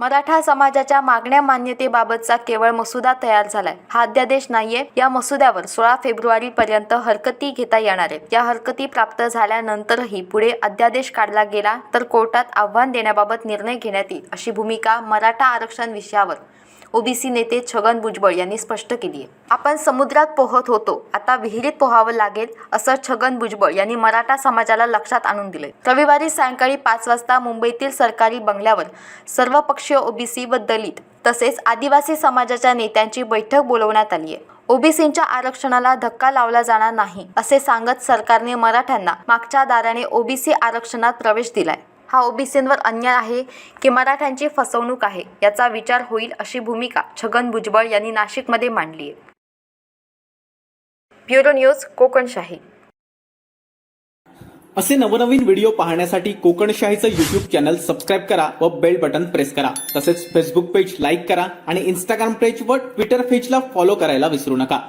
मराठा समाजाच्या मागण्या मान्यतेबाबतचा केवळ मसुदा तयार झालाय. हा अध्यादेश नाहीये. या मसुद्यावर सोळा फेब्रुवारी पर्यंत हरकती घेता येणार आहे या हरकती प्राप्त झाल्यानंतरही पुढे अध्यादेश काढला गेला तर कोर्टात आव्हान देण्याबाबत निर्णय घेण्यात येईल अशी भूमिका मराठा आरक्षण विषयावर ओबीसी नेते छगन भुजबळ यांनी स्पष्ट केली आहे. आपण समुद्रात पोहत होतो आता विहिरीत पोहावं लागेल असं छगन भुजबळ यांनी मराठा समाजाला लक्षात आणून दिले रविवारी सायंकाळी पाच वाजता मुंबईतील सरकारी बंगल्यावर सर्वपक्षीय ओबीसी व दलित तसेच आदिवासी समाजाच्या नेत्यांची बैठक बोलवण्यात आली आहे. ओबीसींच्या आरक्षणाला धक्का लावला जाणार नाही असे सांगत सरकारने मराठ्यांना मागच्या दाराने ओबीसी आरक्षणात प्रवेश दिलाय. हा ओबीसींवर अन्याय आहे की मराठ्यांची फसवणूक आहे याचा विचार होईल अशी भूमिका छगन भुजबळ यांनी नाशिकमध्ये मांडली आहे. Bureau news Kokanshahi. असे नवनवीन व्हिडिओ पाहण्यासाठी कोकणशाहीचं युट्यूब चॅनल सबस्क्राईब करा व बेल बटन प्रेस करा. तसेच फेसबुक पेज लाईक करा आणि इंस्टाग्राम पेज व ट्विटर पेजला फॉलो करायला विसरू नका.